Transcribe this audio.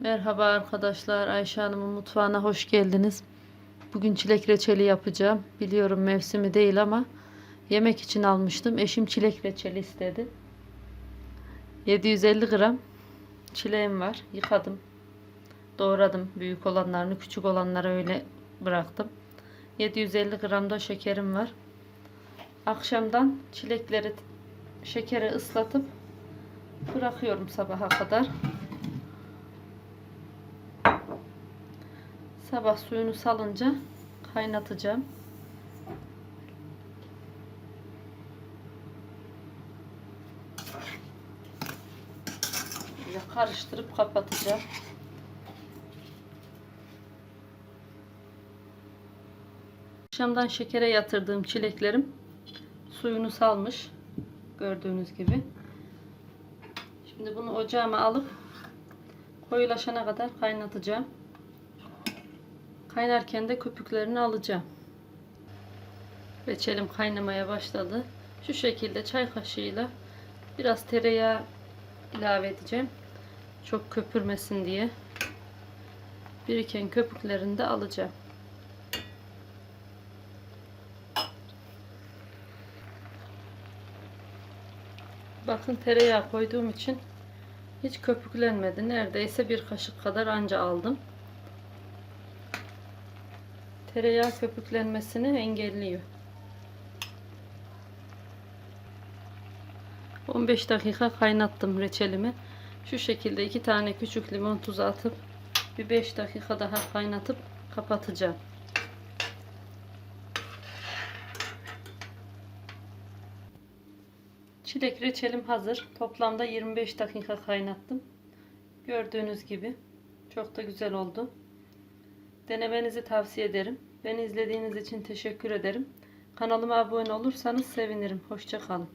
Merhaba arkadaşlar. Ayşe Hanım'ın mutfağına hoş geldiniz. Bugün çilek reçeli yapacağım. Biliyorum mevsimi değil ama yemek için almıştım. Eşim çilek reçeli istedi. 750 gram çileğim var. Yıkadım. Doğradım. Büyük olanlarını, küçük olanları öyle bıraktım. 750 gram da şekerim var. Akşamdan çilekleri şekere ıslatıp bırakıyorum sabaha kadar. Sabah suyunu salınca kaynatacağım. Böyle karıştırıp kapatacağım. Akşamdan şekere yatırdığım çileklerim suyunu salmış. Gördüğünüz gibi. Şimdi bunu ocağıma alıp koyulaşana kadar kaynatacağım. Kaynarken de köpüklerini alacağım. Reçelim kaynamaya başladı. Şu şekilde çay kaşığıyla biraz tereyağı ilave edeceğim. Çok köpürmesin diye. Biriken köpüklerini de alacağım. Bakın tereyağı koyduğum için hiç köpüklenmedi. Neredeyse bir kaşık kadar anca aldım. Tereyağı köpüklenmesini engelliyor. 15 dakika kaynattım reçelimi. Şu şekilde iki tane küçük limon tuzu atıp bir 5 dakika daha kaynatıp kapatacağım. Çilek reçelim hazır. Toplamda 25 dakika kaynattım. Gördüğünüz gibi çok da güzel oldu. Denemenizi tavsiye ederim. Beni izlediğiniz için teşekkür ederim. Kanalıma abone olursanız sevinirim. Hoşçakalın.